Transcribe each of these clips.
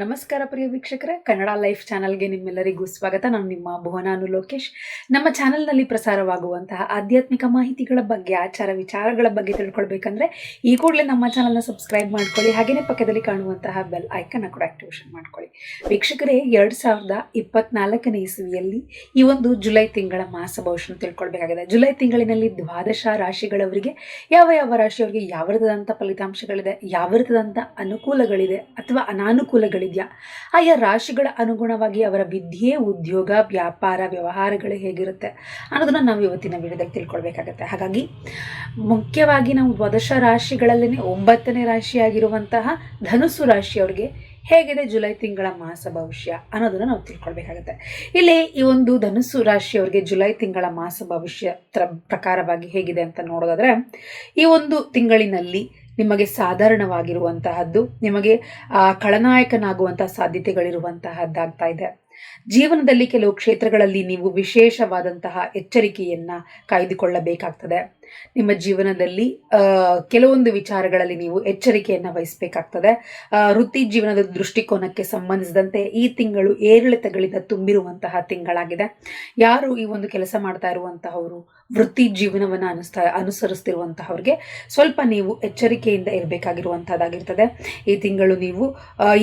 ನಮಸ್ಕಾರ ಪ್ರಿಯ ವೀಕ್ಷಕರೇ. ಕನ್ನಡ ಲೈಫ್ ಚಾನಲ್ಗೆ ನಿಮ್ಮೆಲ್ಲರಿಗೂ ಸ್ವಾಗತ. ನಾನು ನಿಮ್ಮ ಭುವನಾನು ಲೋಕೇಶ್. ನಮ್ಮ ಚಾನಲ್ನಲ್ಲಿ ಪ್ರಸಾರವಾಗುವಂತಹ ಆಧ್ಯಾತ್ಮಿಕ ಮಾಹಿತಿಗಳ ಬಗ್ಗೆ, ಆಚಾರ ವಿಚಾರಗಳ ಬಗ್ಗೆ ತಿಳ್ಕೊಳ್ಬೇಕಂದ್ರೆ ಈ ಕೂಡಲೇ ನಮ್ಮ ಚಾನಲ್ನ ಸಬ್ಸ್ಕ್ರೈಬ್ ಮಾಡ್ಕೊಳ್ಳಿ. ಹಾಗೆಯೇ ಪಕ್ಕದಲ್ಲಿ ಕಾಣುವಂತಹ ಬೆಲ್ ಐಕನ್ ಕೂಡ ಆಕ್ಟಿವೇಶನ್ ಮಾಡ್ಕೊಳ್ಳಿ. ವೀಕ್ಷಕರೇ, ಎರಡು ಸಾವಿರದ ಇಪ್ಪತ್ನಾಲ್ಕನೇ ಇಸುವಿಯಲ್ಲಿ ಈ ಒಂದು ಜುಲೈ ತಿಂಗಳ ಮಾಸ ಭವಿಷ್ಯ ತಿಳ್ಕೊಳ್ಬೇಕಾಗಿದೆ. ಜುಲೈ ತಿಂಗಳಿನಲ್ಲಿ ದ್ವಾದಶ ರಾಶಿಗಳವರಿಗೆ ಯಾವ ಯಾವ ರಾಶಿಯವರಿಗೆ ಯಾವ ರೀತಿಯಾದಂಥ ಫಲಿತಾಂಶಗಳಿದೆ, ಯಾವ ರೀತಿಯಾದಂಥ ಅನುಕೂಲಗಳಿದೆ ಅಥವಾ ಅನಾನುಕೂಲಗಳಿದೆಯಾ ಆಯಾ ರಾಶಿಗಳ ಅನುಗುಣವಾಗಿ ಅವರ ವಿದ್ಯೆ, ಉದ್ಯೋಗ, ವ್ಯಾಪಾರ, ವ್ಯವಹಾರಗಳು ಹೇಗಿರುತ್ತೆ ಅನ್ನೋದನ್ನು ನಾವು ಇವತ್ತಿನ ವಿಡಿಯೋದಲ್ಲಿ ತಿಳ್ಕೊಳ್ಬೇಕಾಗತ್ತೆ. ಹಾಗಾಗಿ ಮುಖ್ಯವಾಗಿ ನಾವು ದ್ವಾದಶ ರಾಶಿಗಳಲ್ಲೇ ಒಂಬತ್ತನೇ ರಾಶಿಯಾಗಿರುವಂತಹ ಧನುಸು ರಾಶಿಯವರಿಗೆ ಹೇಗಿದೆ ಜುಲೈ ತಿಂಗಳ ಮಾಸ ಭವಿಷ್ಯ ಅನ್ನೋದನ್ನು ನಾವು ತಿಳ್ಕೊಳ್ಬೇಕಾಗತ್ತೆ. ಇಲ್ಲಿ ಈ ಒಂದು ಧನುಸು ರಾಶಿಯವರಿಗೆ ಜುಲೈ ತಿಂಗಳ ಮಾಸ ಭವಿಷ್ಯ ಪ್ರಕಾರವಾಗಿ ಹೇಗಿದೆ ಅಂತ ನೋಡೋದಾದ್ರೆ ಈ ಒಂದು ತಿಂಗಳಿನಲ್ಲಿ ನಿಮಗೆ ಸಾಧಾರಣವಾಗಿರುವಂತಹದ್ದು ನಿಮಗೆ ಆ, ಖಳನಾಯಕನಾಗುವಂತಹ ಸಾಧ್ಯತೆಗಳಿರುವಂತಹದ್ದಾಗ್ತಾ ಇದೆ. ಜೀವನದಲ್ಲಿ ಕೆಲವು ಕ್ಷೇತ್ರಗಳಲ್ಲಿ ನೀವು ವಿಶೇಷವಾದಂತಹ ಎಚ್ಚರಿಕೆಯನ್ನ ಕಾಯ್ದುಕೊಳ್ಳಬೇಕಾಗ್ತದೆ. ನಿಮ್ಮ ಜೀವನದಲ್ಲಿ ಕೆಲವೊಂದು ವಿಚಾರಗಳಲ್ಲಿ ನೀವು ಎಚ್ಚರಿಕೆಯನ್ನು ವಹಿಸಬೇಕಾಗ್ತದೆ. ವೃತ್ತಿ ಜೀವನದ ದೃಷ್ಟಿಕೋನಕ್ಕೆ ಸಂಬಂಧಿಸಿದಂತೆ ಈ ತಿಂಗಳು ಏರಿಳಿತಗಳಿಂದ ತುಂಬಿರುವಂತಹ ತಿಂಗಳಾಗಿದೆ. ಯಾರು ಈ ಒಂದು ಕೆಲಸ ಮಾಡ್ತಾ ಇರುವಂತಹವರು ವೃತ್ತಿ ಜೀವನವನ್ನು ಅನುಸ್ತಾ, ಅನುಸರಿಸ್ತಿರುವಂತಹವ್ರಿಗೆ ಸ್ವಲ್ಪ ನೀವು ಎಚ್ಚರಿಕೆಯಿಂದ ಇರಬೇಕಾಗಿರುವಂಥದ್ದಾಗಿರ್ತದೆ ಈ ತಿಂಗಳು ನೀವು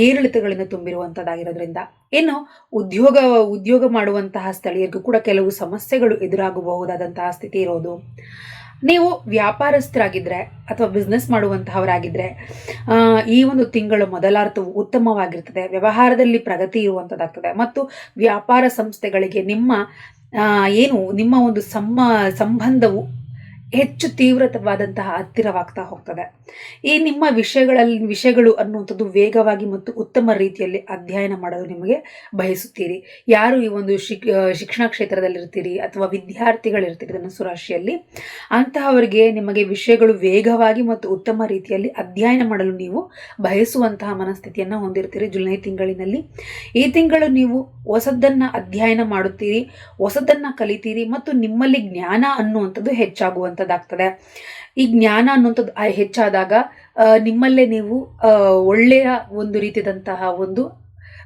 ಏರಿಳಿತಗಳಿಂದ ತುಂಬಿರುವಂಥದ್ದಾಗಿರೋದ್ರಿಂದ ಇನ್ನು ಉದ್ಯೋಗ ಉದ್ಯೋಗ ಮಾಡುವಂತಹ ಸ್ಥಳೀಯರಿಗೂ ಕೂಡ ಕೆಲವು ಸಮಸ್ಯೆಗಳು ಎದುರಾಗಬಹುದಾದಂತಹ ಸ್ಥಿತಿ ಇರೋದು. ನೀವು ವ್ಯಾಪಾರಸ್ಥರಾಗಿದ್ದರೆ ಅಥವಾ ಬಿಸ್ನೆಸ್ ಮಾಡುವಂತಹವರಾಗಿದ್ದರೆ ಈ ಒಂದು ತಿಂಗಳು ಮೊದಲಾರ್ಥವು ಉತ್ತಮವಾಗಿರ್ತದೆ. ವ್ಯವಹಾರದಲ್ಲಿ ಪ್ರಗತಿ ಇರುವಂಥದ್ದಾಗ್ತದೆ ಮತ್ತು ವ್ಯಾಪಾರ ಸಂಸ್ಥೆಗಳಿಗೆ ನಿಮ್ಮ ಏನು ನಿಮ್ಮ ಒಂದು ಸಮ್ಮ ಸಂಬಂಧವು ಹೆಚ್ಚು ತೀವ್ರವಾದಂತಹ ಹತ್ತಿರವಾಗ್ತಾ ಹೋಗ್ತದೆ. ಈ ನಿಮ್ಮ ವಿಷಯಗಳಲ್ಲಿ ವಿಷಯಗಳು ಅನ್ನುವಂಥದ್ದು ವೇಗವಾಗಿ ಮತ್ತು ಉತ್ತಮ ರೀತಿಯಲ್ಲಿ ಅಧ್ಯಯನ ಮಾಡಲು ನಿಮಗೆ ಬಯಸುತ್ತೀರಿ. ಯಾರು ಈ ಒಂದು ಶಿಕ್ ಶಿಕ್ಷಣ ಕ್ಷೇತ್ರದಲ್ಲಿರ್ತೀರಿ ಅಥವಾ ವಿದ್ಯಾರ್ಥಿಗಳಿರ್ತೀರಿ ಧನಸು ರಾಶಿಯಲ್ಲಿ ಅಂತಹವರಿಗೆ ನಿಮಗೆ ವಿಷಯಗಳು ವೇಗವಾಗಿ ಮತ್ತು ಉತ್ತಮ ರೀತಿಯಲ್ಲಿ ಅಧ್ಯಯನ ಮಾಡಲು ನೀವು ಬಯಸುವಂತಹ ಮನಸ್ಥಿತಿಯನ್ನು ಹೊಂದಿರ್ತೀರಿ ಜುಲೈ ತಿಂಗಳಿನಲ್ಲಿ. ಈ ತಿಂಗಳು ನೀವು ಹೊಸದನ್ನು ಅಧ್ಯಯನ ಮಾಡುತ್ತೀರಿ, ಹೊಸದನ್ನು ಕಲಿತೀರಿ ಮತ್ತು ನಿಮ್ಮಲ್ಲಿ ಜ್ಞಾನ ಅನ್ನುವಂಥದ್ದು ಹೆಚ್ಚಾಗುವಂಥದ್ದಾಗ್ತದೆ ಈ ಜ್ಞಾನ ಅನ್ನುವಂಥದ್ದು ಹೆಚ್ಚಾದಾಗ ನಿಮ್ಮಲ್ಲೇ ನೀವು ಒಳ್ಳೆಯ ಒಂದು ರೀತಿಯಾದಂತಹ ಒಂದು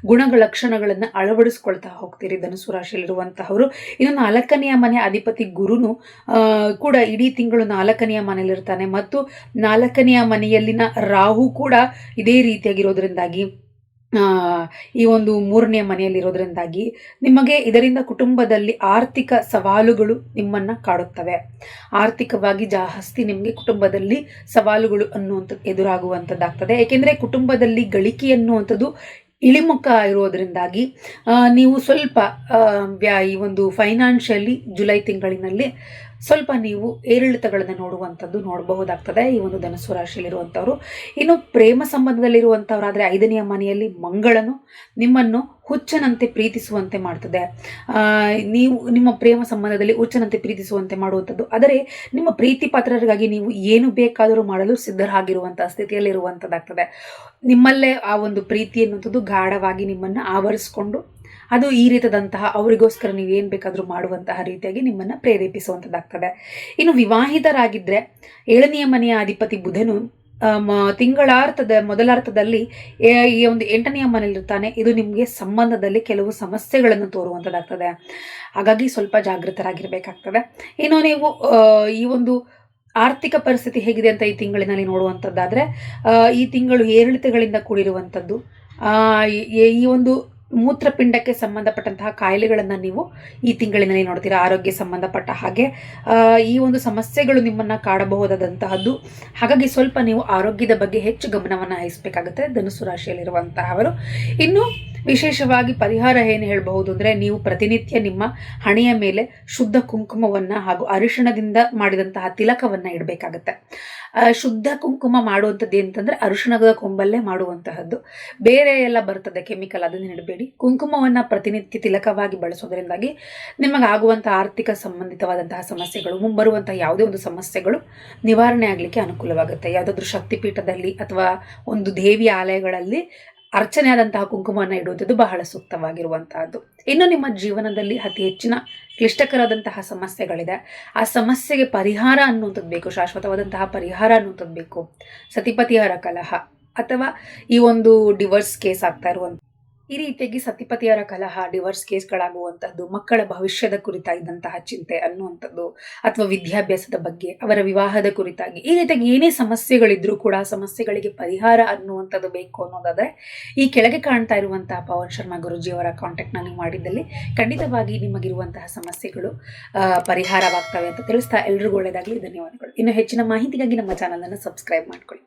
ಗುಣಗಳ ಲಕ್ಷಣಗಳನ್ನು ಅಳವಡಿಸ್ಕೊಳ್ತಾ ಹೋಗ್ತೀರಿ ಧನುಸು ರಾಶಿಯಲ್ಲಿರುವಂತಹವರು. ಇನ್ನು ನಾಲ್ಕನೆಯ ಮನೆ ಅಧಿಪತಿ ಗುರುನು ಕೂಡ ಇಡೀ ತಿಂಗಳು ನಾಲ್ಕನೆಯ ಮನೆಯಲ್ಲಿರ್ತಾನೆ. ಮತ್ತು ನಾಲ್ಕನೆಯ ಮನೆಯಲ್ಲಿನ ರಾಹು ಕೂಡ ಇದೇ ರೀತಿಯಾಗಿರೋದ್ರಿಂದಾಗಿ ಈ ಒಂದು ಮೂರನೇ ಮನೆಯಲ್ಲಿರೋದ್ರಿಂದಾಗಿ ನಿಮಗೆ ಇದರಿಂದ ಕುಟುಂಬದಲ್ಲಿ ಆರ್ಥಿಕ ಸವಾಲುಗಳು ನಿಮ್ಮನ್ನು ಕಾಡುತ್ತವೆ. ಆರ್ಥಿಕವಾಗಿ ಜಾಸ್ತಿ ನಿಮಗೆ ಕುಟುಂಬದಲ್ಲಿ ಸವಾಲುಗಳು ಅನ್ನುವಂಥದ್ದು ಎದುರಾಗುವಂಥದ್ದಾಗ್ತದೆ. ಏಕೆಂದರೆ ಕುಟುಂಬದಲ್ಲಿ ಗಳಿಕೆ ಅನ್ನುವಂಥದ್ದು ಇಳಿಮುಖ ಇರೋದರಿಂದಾಗಿ ನೀವು ಸ್ವಲ್ಪ ಈ ಒಂದು ಫೈನಾನ್ಷಿಯಲಿ ಜುಲೈ ತಿಂಗಳಿನಲ್ಲಿ ಸ್ವಲ್ಪ ನೀವು ಏರಿಳಿತಗಳನ್ನು ನೋಡುವಂಥದ್ದು ನೋಡಬಹುದಾಗ್ತದೆ. ಈ ಒಂದು ಧನಸ್ಸು ರಾಶಿಯಲ್ಲಿರುವಂಥವ್ರು. ಇನ್ನು ಪ್ರೇಮ ಸಂಬಂಧದಲ್ಲಿರುವಂಥವ್ರಾದರೆ ಐದನೆಯ ಮನೆಯಲ್ಲಿ ಮಂಗಳನು. ನಿಮ್ಮನ್ನು ಹುಚ್ಚನಂತೆ ಪ್ರೀತಿಸುವಂತೆ ಮಾಡ್ತದೆ. ನೀವು ನಿಮ್ಮ ಪ್ರೇಮ ಸಂಬಂಧದಲ್ಲಿ ಹುಚ್ಚನಂತೆ ಪ್ರೀತಿಸುವಂತೆ ಮಾಡುವಂಥದ್ದು. ಆದರೆ ನಿಮ್ಮ ಪ್ರೀತಿ ಪಾತ್ರರಿಗಾಗಿ ನೀವು ಏನು ಬೇಕಾದರೂ ಮಾಡಲು ಸಿದ್ಧರಾಗಿರುವಂಥ ಸ್ಥಿತಿಯಲ್ಲಿರುವಂಥದ್ದಾಗ್ತದೆ. ನಿಮ್ಮಲ್ಲೇ ಆ ಒಂದು ಪ್ರೀತಿ ಅನ್ನುವಂಥದ್ದು ಗಾಢವಾಗಿ ನಿಮ್ಮನ್ನು ಆವರಿಸ್ಕೊಂಡು ಅದು ಈ ರೀತಿಯಾದಂತಹ ಅವರಿಗೋಸ್ಕರ ನೀವು ಏನು ಬೇಕಾದರೂ ಮಾಡುವಂತಹ ರೀತಿಯಾಗಿ ನಿಮ್ಮನ್ನು ಪ್ರೇರೇಪಿಸುವಂಥದ್ದಾಗ್ತದೆ ಇನ್ನು ವಿವಾಹಿತರಾಗಿದ್ದರೆ ಏಳನೆಯ ಮನೆಯ ಅಧಿಪತಿ ಬುಧನು ತಿಂಗಳಾರ್ಥದ, ಮೊದಲಾರ್ಥದಲ್ಲಿ ಈ ಒಂದು ಎಂಟನೆಯ ಮನೆಯಲ್ಲಿರ್ತಾನೆ. ಇದು ನಿಮಗೆ ಸಂಬಂಧದಲ್ಲಿ ಕೆಲವು ಸಮಸ್ಯೆಗಳನ್ನು ತೋರುವಂಥದ್ದಾಗ್ತದೆ ಹಾಗಾಗಿ ಸ್ವಲ್ಪ ಜಾಗೃತರಾಗಿರಬೇಕಾಗ್ತದೆ. ಇನ್ನು ನೀವು ಈ ಒಂದು ಆರ್ಥಿಕ ಪರಿಸ್ಥಿತಿ ಹೇಗಿದೆ ಅಂತ ಈ ತಿಂಗಳಿನಲ್ಲಿ ನೋಡುವಂಥದ್ದಾದರೆ ಈ ತಿಂಗಳು ಏರಿಳಿತಗಳಿಂದ ಕೂಡಿರುವಂಥದ್ದು ಈ ಒಂದು ಮೂತ್ರಪಿಂಡಕ್ಕೆ ಸಂಬಂಧಪಟ್ಟಂತಹ ಕಾಯಿಲೆಗಳನ್ನು ನೀವು ಈ ತಿಂಗಳಿನಲ್ಲಿ ನೋಡ್ತೀರಾ ಆರೋಗ್ಯ ಸಂಬಂಧಪಟ್ಟ ಹಾಗೆ. ಈ ಒಂದು ಸಮಸ್ಯೆಗಳು ನಿಮ್ಮನ್ನು ಕಾಡಬಹುದಾದಂತಹದ್ದು. ಹಾಗಾಗಿ ಸ್ವಲ್ಪ ನೀವು ಆರೋಗ್ಯದ ಬಗ್ಗೆ ಹೆಚ್ಚು ಗಮನವನ್ನು ವಹಿಸಬೇಕಾಗುತ್ತೆ ಧನುಸು ರಾಶಿಯಲ್ಲಿರುವಂತಹವರು. ಇನ್ನು ವಿಶೇಷವಾಗಿ ಪರಿಹಾರ ಏನು ಹೇಳಬಹುದು ಅಂದರೆ, ನೀವು ಪ್ರತಿನಿತ್ಯ ನಿಮ್ಮ ಹಣೆಯ ಮೇಲೆ ಶುದ್ಧ ಕುಂಕುಮವನ್ನು ಹಾಗೂ ಅರಿಶಿಣದಿಂದ ಮಾಡಿದಂತಹ ತಿಲಕವನ್ನು ಇಡಬೇಕಾಗತ್ತೆ. ಶುದ್ಧ ಕುಂಕುಮ ಮಾಡುವಂಥದ್ದು ಅಂತಂದರೆ ಅರಿಶಿಣದ ಕೊಂಬಲ್ಲೇ ಮಾಡುವಂತಹದ್ದು. ಬೇರೆ ಎಲ್ಲ ಬರ್ತದೆ, ಕೆಮಿಕಲ್ ಅದನ್ನು ಇಡಬೇಡಿ ಕುಂಕುಮವನ್ನು ಪ್ರತಿನಿತ್ಯ ತಿಲಕವಾಗಿ ಬಳಸೋದ್ರಿಂದಾಗಿ ನಿಮಗಾಗುವಂಥ ಆರ್ಥಿಕ ಸಂಬಂಧಿತವಾದಂತಹ ಸಮಸ್ಯೆಗಳು ಮುಂಬರುವಂತಹ ಯಾವುದೇ ಒಂದು ಸಮಸ್ಯೆಗಳು ನಿವಾರಣೆ ಆಗಲಿಕ್ಕೆ ಅನುಕೂಲವಾಗುತ್ತೆ. ಯಾವುದಾದ್ರೂ ಶಕ್ತಿಪೀಠದಲ್ಲಿ ಅಥವಾ ಒಂದು ದೇವಿ ಆಲಯಗಳಲ್ಲಿ ಅರ್ಚನೆ ಆದಂತಹ ಕುಂಕುಮವನ್ನು ಇಡುವಂಥದ್ದು ಬಹಳ ಸೂಕ್ತವಾಗಿರುವಂತಹದ್ದು. ಇನ್ನು ನಿಮ್ಮ ಜೀವನದಲ್ಲಿ ಅತಿ ಹೆಚ್ಚಿನ ಕ್ಲಿಷ್ಟಕರವಾದಂತಹ ಸಮಸ್ಯೆಗಳಿದೆ. ಆ ಸಮಸ್ಯೆಗೆ ಪರಿಹಾರ ಅನ್ನುವಂಥದ್ದು ಬೇಕು, ಶಾಶ್ವತವಾದಂತಹ ಪರಿಹಾರ ಅನ್ನುವಂಥದ್ದು ಬೇಕು. ಸತಿಪತಿಹಾರ ಕಲಹ ಅಥವಾ ಈ ಒಂದು ಡಿವರ್ಸ್ ಕೇಸ್ ಆಗ್ತಾ ಇರುವಂಥ ಈ ರೀತಿಯಾಗಿ ಸತಿಪತಿಯರ ಕಲಹ ಡಿವೋರ್ಸ್ ಕೇಸ್ಗಳಾಗುವಂಥದ್ದು, ಮಕ್ಕಳ ಭವಿಷ್ಯದ ಕುರಿತಾಗಿದ್ದಂತಹ ಚಿಂತೆ ಅನ್ನುವಂಥದ್ದು, ಅಥವಾ ವಿದ್ಯಾಭ್ಯಾಸದ ಬಗ್ಗೆ, ಅವರ ವಿವಾಹದ ಕುರಿತಾಗಿ, ಈ ರೀತಿಯಾಗಿ ಏನೇ ಸಮಸ್ಯೆಗಳಿದ್ರೂ ಕೂಡ ಸಮಸ್ಯೆಗಳಿಗೆ ಪರಿಹಾರ ಅನ್ನುವಂಥದ್ದು ಬೇಕು ಅನ್ನೋದಾದರೆ, ಈ ಕೆಳಗೆ ಕಾಣ್ತಾ ಇರುವಂತಹ ಪವನ್ ಶರ್ಮಾ ಗುರುಜಿಯವರ ಕಾಂಟ್ಯಾಕ್ಟ್ನ ನೀವು ಮಾಡಿದ್ದಲ್ಲಿ ಖಂಡಿತವಾಗಿ ನಿಮಗಿರುವಂತಹ ಸಮಸ್ಯೆಗಳು ಪರಿಹಾರವಾಗ್ತವೆ ಅಂತ ತಿಳಿಸ್ತಾ ಎಲ್ರಿಗೂ ಒಳ್ಳೆಯದಾಗಲಿ, ಧನ್ಯವಾದಗಳು. ಇನ್ನು ಹೆಚ್ಚಿನ ಮಾಹಿತಿಗಾಗಿ ನಮ್ಮ ಚಾನಲನ್ನು ಸಬ್ಸ್ಕ್ರೈಬ್ ಮಾಡ್ಕೊಳ್ಳಿ.